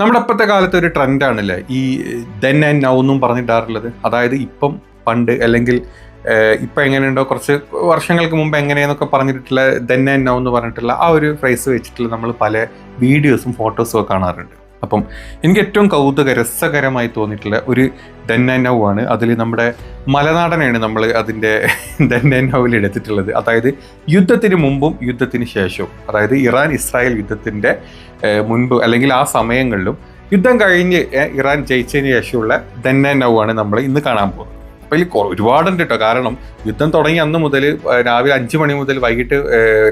നമ്മുടെ ഇപ്പോഴത്തെ കാലത്ത് ഒരു ട്രെൻഡാണല്ലേ? ഈ ദെൻ ആൻഡ് നൗ എന്നും പറഞ്ഞിട്ടാറുള്ളത്. അതായത് ഇപ്പം പണ്ട് അല്ലെങ്കിൽ ഇപ്പം എങ്ങനെയുണ്ടോ കുറച്ച് വർഷങ്ങൾക്ക് മുമ്പ് എങ്ങനെയെന്നൊക്കെ പറഞ്ഞിട്ടുള്ള ദെൻ ആൻഡ് നൗ എന്ന് പറഞ്ഞിട്ടുള്ള ആ ഒരു ഫ്രൈസ് വെച്ചിട്ടുള്ള നമ്മൾ പല വീഡിയോസും ഫോട്ടോസും ഒക്കെ കാണാറുണ്ട്. അപ്പം എനിക്ക് ഏറ്റവും കൗതുക രസകരമായി തോന്നിയിട്ടുള്ള ഒരു ദെൻ ആൻഡ് നൗ ആണ് അതിൽ നമ്മുടെ മലനാടനാണ് നമ്മൾ അതിന്റെ ദെൻ ആൻഡ് നൗവിൽ എടുത്തിട്ടുള്ളത്. അതായത് യുദ്ധത്തിന് മുമ്പും യുദ്ധത്തിന് ശേഷവും അതായത് ഇറാൻ ഇസ്രായേൽ യുദ്ധത്തിന്റെ മുൻപ് അല്ലെങ്കിൽ ആ സമയങ്ങളിലും യുദ്ധം കഴിഞ്ഞ് ഇറാൻ ജയിച്ചതിന് ശേഷമുള്ള ദെൻ ആൻഡ് നൗ ആണ് നമ്മൾ ഇന്ന് കാണാൻ പോകുന്നത്. കൊ- ഒരുപാടുണ്ട് കേട്ടോ കാരണം യുദ്ധം തുടങ്ങി അന്ന് മുതൽ രാവിലെ അഞ്ച് മണി മുതൽ വൈകിട്ട്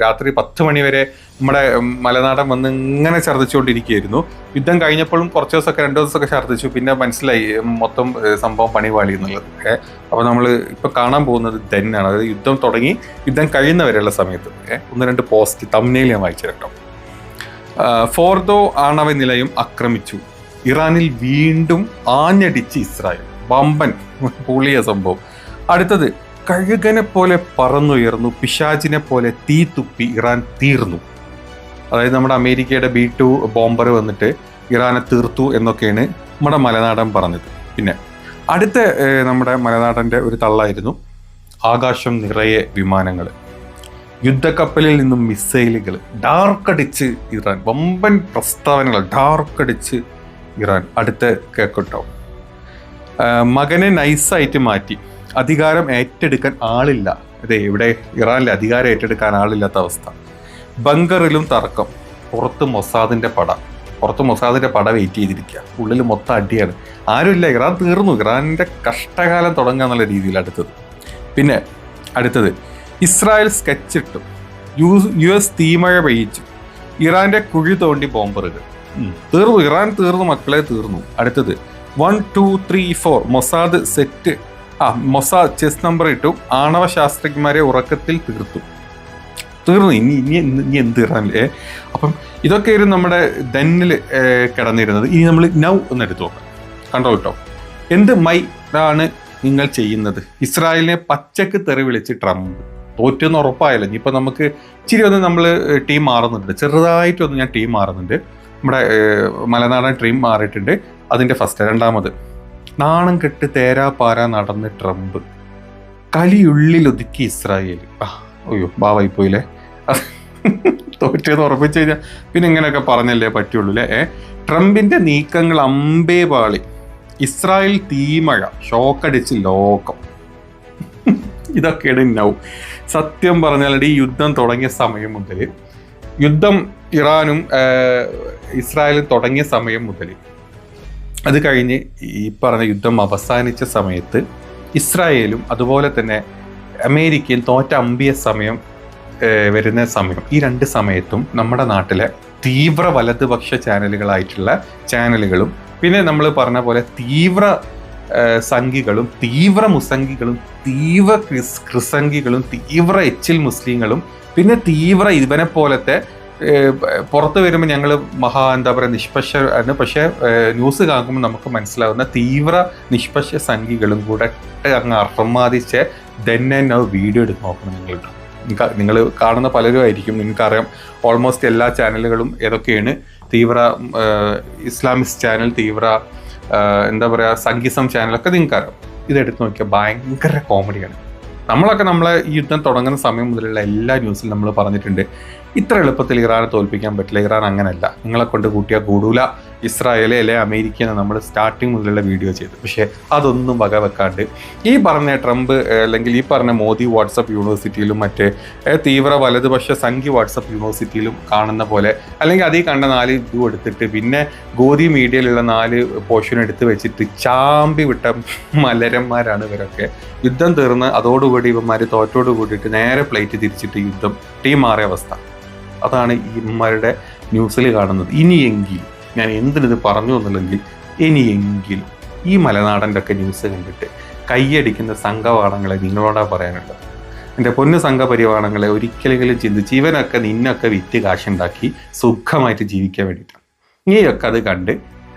രാത്രി പത്ത് മണി വരെ നമ്മുടെ മലനാടൻ വന്ന് ഇങ്ങനെ ഛർദ്ദിച്ചുകൊണ്ടിരിക്കുകയായിരുന്നു. യുദ്ധം കഴിഞ്ഞപ്പോഴും കുറച്ച് ദിവസമൊക്കെ രണ്ട് ദിവസമൊക്കെ ഛർദ്ദിച്ചു. പിന്നെ മനസ്സിലായി മൊത്തം സംഭവം പണിപാളി എന്നുള്ളത്. അപ്പോൾ നമ്മൾ ഇപ്പോൾ കാണാൻ പോകുന്നത് ധന്നാണ് അതായത് യുദ്ധം തുടങ്ങി യുദ്ധം കഴിയുന്നവരെയുള്ള സമയത്ത് ഒന്ന് രണ്ട് പോസ്റ്റ് തമ്മിൽ ഞാൻ വായിച്ചു കേട്ടോ ഫോർദോ ആണവ നിലയം ആക്രമിച്ചു. ഇറാനിൽ വീണ്ടും ആഞ്ഞടിച്ച് ഇസ്രായേൽ. വമ്പൻ പൊളിയ സംഭവം. അടുത്തത് കഴുകനെ പോലെ പറന്നുയർന്നു പിശാചിനെ പോലെ തീ തുപ്പി ഇറാൻ തീർന്നു. അതായത് നമ്മുടെ അമേരിക്കയുടെ ബി ടു ബോംബർ വന്നിട്ട് ഇറാനെ തീർത്തു എന്നൊക്കെയാണ് നമ്മുടെ മലനാടൻ പറഞ്ഞത്. പിന്നെ അടുത്ത നമ്മുടെ മലനാടന്റെ ഒരു തള്ളായിരുന്നു ആകാശം നിറയെ വിമാനങ്ങൾ. യുദ്ധക്കപ്പലിൽ നിന്നും മിസൈലുകൾ ഡാർക്കടിച്ച് ഇറാൻ വമ്പൻ പ്രസ്താവനകൾ ഡാർക്കടിച്ച് ഇറാൻ. അടുത്ത കേക്കട്ടോ മകനെ നൈസായിട്ട് മാറ്റി. അധികാരം ഏറ്റെടുക്കാൻ ആളില്ല. അതെ ഇവിടെ ഇറാനിലെ അധികാരം ഏറ്റെടുക്കാൻ ആളില്ലാത്ത അവസ്ഥ. ബങ്കറിലും തർക്കം. പുറത്ത് മൊസാദിന്റെ പട. പുറത്ത് മൊസാദിന്റെ പട വെയിറ്റ് ചെയ്തിരിക്കുക. ഉള്ളിൽ മൊത്തം അടിയാണ്. ആരുമില്ല. ഇറാൻ തീർന്നു. ഇറാനിന്റെ കഷ്ടകാലം തുടങ്ങുക എന്നുള്ള രീതിയിൽ അടുത്തത്. പിന്നെ അടുത്തത് ഇസ്രായേൽ സ്കെച്ചിട്ടു യു യു എസ് തീമഴ പെയ്യിച്ചു. ഇറാന്റെ കുഴി തോണ്ടി ബോംബറുകൾ തീർന്നു. ഇറാൻ തീർന്നു. മക്കളെ തീർന്നു. അടുത്തത് one two three four. Mossad set. ആ മൊസാദ് ചെസ് നമ്പർ ഇട്ടു. ആണവ ശാസ്ത്രജ്ഞന്മാരെ ഉറക്കത്തിൽ തീർത്തു. തീർന്നു. ഇനി ഇനി ഇനി എന്ത് തീർന്നല്ലേ അപ്പം ഇതൊക്കെയായിരുന്നു നമ്മുടെ ദന്നിൽ കിടന്നിരുന്നത്. ഇനി നമ്മൾ നൗ എന്നെടുത്ത് നോക്കാം. കണ്ടോ കേട്ടോ എന്ത് മൈ ആണ് നിങ്ങൾ ചെയ്യുന്നത്? ഇസ്രായേലിനെ പച്ചക്ക് തെറി വിളിച്ച് ട്രംപ്. തോറ്റെന്ന് ഉറപ്പായല്ലോ. ഇനിയിപ്പോൾ നമുക്ക് ഇച്ചിരി ഒന്ന് നമ്മൾ ടീം മാറുന്നുണ്ട്. ചെറുതായിട്ടൊന്ന് ഞാൻ ടീം മാറുന്നുണ്ട്. നമ്മുടെ മലനാടൻ ടീം മാറിയിട്ടുണ്ട്. അതിന്റെ ഫസ്റ്റ് രണ്ടാമത് നാണം കെട്ട് തേരാ പാര നടന്ന് ട്രംപ്. കലിയുള്ളിൽ ഒതുക്കി ഇസ്രായേൽ. ആ അയ്യോ ബാവായി പോയില്ലേ? തോറ്റത് ഉറപ്പിച്ചു കഴിഞ്ഞാൽ പിന്നെ ഇങ്ങനെയൊക്കെ പറഞ്ഞല്ലേ പറ്റുള്ളൂ അല്ലേ? ഏ ട്രംപിന്റെ നീക്കങ്ങൾ അമ്പേ പാളി. ഇസ്രായേൽ തീമഴ ഷോക്കടിച്ച് ലോകം. ഇതൊക്കെയാണ് നൗ സത്യം പറഞ്ഞാൽ ഈ യുദ്ധം തുടങ്ങിയ സമയം മുതൽ യുദ്ധം ഇറാനും ഇസ്രായേലും തുടങ്ങിയ സമയം മുതൽ അത് കഴിഞ്ഞ് ഈ പറഞ്ഞ യുദ്ധം അവസാനിച്ച സമയത്ത് ഇസ്രായേലും അതുപോലെ തന്നെ അമേരിക്കയും തോറ്റ അമ്പിയ സമയം വരുന്ന സമയം ഈ രണ്ട് സമയത്തും നമ്മുടെ നാട്ടിലെ തീവ്ര വലതുപക്ഷ ചാനലുകളായിട്ടുള്ള ചാനലുകളും പിന്നെ നമ്മൾ പറഞ്ഞ പോലെ തീവ്ര സംഘികളും തീവ്ര മുസംഗികളും തീവ്ര ക്രിസ് ക്രിസംഗികളും തീവ്ര എച്ചിൽ മുസ്ലിങ്ങളും പിന്നെ തീവ്ര ഇവനെ പോലത്തെ പുറത്ത് വരുമ്പോൾ ഞങ്ങൾ മഹാ എന്താ പറയുക നിഷ്പക്ഷ ആണ് പക്ഷേ ന്യൂസ് കാണുമ്പോൾ നമുക്ക് മനസ്സിലാവുന്ന തീവ്ര നിഷ്പക്ഷ സംഖ്യകളും കൂടെ അങ്ങ് അർമാദിച്ച് തന്നെ നൗ വീഡിയോ എടുത്ത് നോക്കണം നിങ്ങൾ നിങ്ങൾ കാണുന്ന പലരും ആയിരിക്കും. നിങ്ങൾക്കറിയാം ഓൾമോസ്റ്റ് എല്ലാ ചാനലുകളും ഏതൊക്കെയാണ്? തീവ്ര ഇസ്ലാമിസ്റ്റ് ചാനൽ തീവ്ര എന്താ പറയുക സംഗീസം ചാനലൊക്കെ നിങ്ങൾക്കറിയാം. ഇതെടുത്ത് നോക്കിയാൽ ഭയങ്കര കോമഡിയാണ് നമ്മളൊക്കെ നമ്മളെ ഈ യുദ്ധം തുടങ്ങുന്ന സമയം മുതലുള്ള എല്ലാ ന്യൂസിലും നമ്മൾ പറഞ്ഞിട്ടുണ്ട്. ഇത്ര എളുപ്പത്തിൽ ഇറാനെ തോൽപ്പിക്കാൻ പറ്റില്ല. ഇറാൻ അങ്ങനെയല്ല. നിങ്ങളെ കൊണ്ട് കൂട്ടിയാൽ കൂടൂല ഇസ്രായേലെ അല്ലെ അമേരിക്കയെന്ന് നമ്മൾ സ്റ്റാർട്ടിങ് മുതലുള്ള വീഡിയോ ചെയ്തു പക്ഷേ അതൊന്നും വക വെക്കാണ്ട് ഈ പറഞ്ഞ ട്രംപ് അല്ലെങ്കിൽ ഈ പറഞ്ഞ മോദി വാട്സപ്പ് യൂണിവേഴ്സിറ്റിയിലും മറ്റേ തീവ്ര വലതുപക്ഷ സംഘി വാട്സപ്പ് യൂണിവേഴ്സിറ്റിയിലും കാണുന്ന പോലെ അല്ലെങ്കിൽ അതീ കണ്ട നാല് ഇതും എടുത്തിട്ട് പിന്നെ ഗോതി മീഡിയയിലുള്ള നാല് പോർഷൻ എടുത്ത് വെച്ചിട്ട് ചാമ്പി വിട്ട മലരന്മാരാണ് ഇവരൊക്കെ. യുദ്ധം തീർന്ന് അതോടുകൂടി ഇവന്മാർ തോറ്റോട് കൂടിയിട്ട് നേരെ പ്ലേറ്റ് തിരിച്ചിട്ട് യുദ്ധം. ടീം മാറിയ അവസ്ഥ. അതാണ് ഈ ഇവന്മാരുടെ ന്യൂസിൽ കാണുന്നത്. ഇനിയെങ്കിൽ ഞാൻ എന്തിനിത് പറഞ്ഞു എന്നുള്ളെങ്കിൽ ഇനിയെങ്കിൽ ഈ മലനാടന്റെ ഒക്കെ ന്യൂസ് കണ്ടിട്ട് കൈയടിക്കുന്ന സംഘപാഠങ്ങളെ നിങ്ങളോടാ പറയാനുള്ളത്? എന്റെ പൊന്നു സംഘപരിവാണങ്ങളെ ഒരിക്കലെങ്കിലും ചിന്തിച്ച് ഇവനൊക്കെ നിന്നൊക്കെ വിറ്റ് കാശുണ്ടാക്കി സുഖമായിട്ട് ജീവിക്കാൻ വേണ്ടിയിട്ടാണ്. നീയൊക്കെ അത് കണ്ട്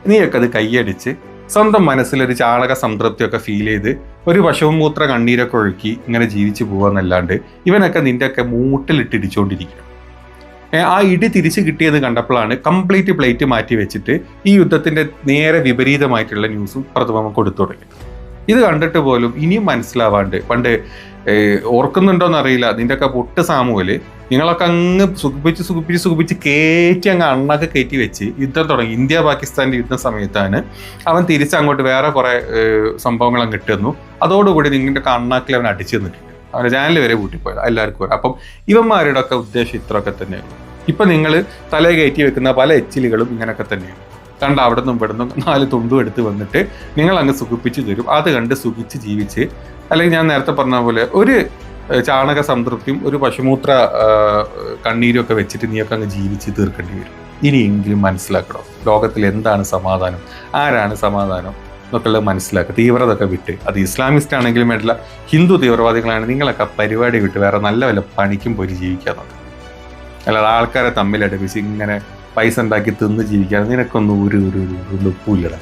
നീയൊക്കെ അത് കൈയടിച്ച് സ്വന്തം മനസ്സിലൊരു ചാണക സംതൃപ്തിയൊക്കെ ഫീൽ ചെയ്ത് ഒരു വശവും മൂത്ര കണ്ണീരൊക്കെ ഒഴുക്കി ഇങ്ങനെ ജീവിച്ചു പോകാന്നല്ലാണ്ട് ഇവനൊക്കെ നിന്റെ ഒക്കെ മൂട്ടിലിട്ട് ഇടിച്ചുകൊണ്ടിരിക്കണം ഏ, ആ ഇടി തിരിച്ച് കിട്ടിയത് കണ്ടപ്പോഴാണ് കംപ്ലീറ്റ് പ്ലേറ്റ് മാറ്റി വെച്ചിട്ട് ഈ യുദ്ധത്തിന്റെ നേരെ വിപരീതമായിട്ടുള്ള ന്യൂസും പ്രഥമ കൊടുത്തു തുടങ്ങി. ഇത് കണ്ടിട്ട് പോലും ഇനിയും മനസ്സിലാവാണ്ട് പണ്ട് ഓർക്കുന്നുണ്ടോന്ന് അറിയില്ല നിന്റെയൊക്കെ പൊട്ട് സാമുവൽ നിങ്ങളൊക്കെ അങ്ങ് സുഖിപ്പിച്ച് സുഖിപ്പിച്ച് സുഖിപ്പിച്ച് കയറ്റി അങ്ങ് അണ്ണൊക്കെ കയറ്റി വെച്ച് യുദ്ധം തുടങ്ങി. ഇന്ത്യ പാകിസ്ഥാന്റെ യുദ്ധ സമയത്താണ് അവൻ തിരിച്ച് അങ്ങോട്ട് വേറെ കുറെ സംഭവങ്ങൾ അങ്ങ് ഇട്ടുന്നു അതോടുകൂടി നിങ്ങളുടെ കണ്ണാക്കിൽ അവൻ അടിച്ചു തന്നിട്ടുണ്ട് അവന്റെ ചാനൽ വരെ കൂട്ടിപ്പോയത് എല്ലാവർക്കും അറിയാം. അപ്പം ഇവന്മാരുടെ ഒക്കെ ഉദ്ദേശം ഇത്രയൊക്കെ തന്നെയാണ്. ഇപ്പം നിങ്ങൾ തല കയറ്റി വെക്കുന്ന പല എച്ചിലുകളും ഇങ്ങനെയൊക്കെ തന്നെയാണ്. കണ്ട അവിടെ നിന്നും ഇവിടെ നിന്നും നാല് തുണ്ടും എടുത്ത് വന്നിട്ട് നിങ്ങൾ അങ്ങ് സുഖിപ്പിച്ച് തരും. അത് കണ്ട് സുഖിച്ച് ജീവിച്ച് അല്ലെങ്കിൽ ഞാൻ നേരത്തെ പറഞ്ഞ പോലെ ഒരു ചാണക സംതൃപ്തിയും ഒരു പശുമൂത്ര കണ്ണീരും ഒക്കെ വെച്ചിട്ട് നീയൊക്കെ അങ്ങ് ജീവിച്ച് തീർക്കേണ്ടി വരും. ഇനിയെങ്കിലും മനസ്സിലാക്കണം ലോകത്തിൽ എന്താണ് സമാധാനം? ആരാണ് സമാധാനം? എന്നൊക്കെയുള്ളത് മനസ്സിലാക്കുക. തീവ്രത ഒക്കെ വിട്ട്. അത് ഇസ്ലാമിസ്റ്റ് ആണെങ്കിലും വേണ്ടില്ല ഹിന്ദു തീവ്രവാദികളാണെങ്കിൽ നിങ്ങളൊക്കെ പരിപാടി വിട്ട് വേറെ നല്ല വല്ല പണിക്കും പോയി ജീവിക്കുക നോക്കുക അല്ലാതെ ആൾക്കാരെ തമ്മിലടുപ്പിച്ച് ഇങ്ങനെ പൈസ ഉണ്ടാക്കി തിന്ന് ജീവിക്കാൻ നിനക്കൊന്നും ഒരു ഒരു ഒരു ലുപ്പുമില്ലടാ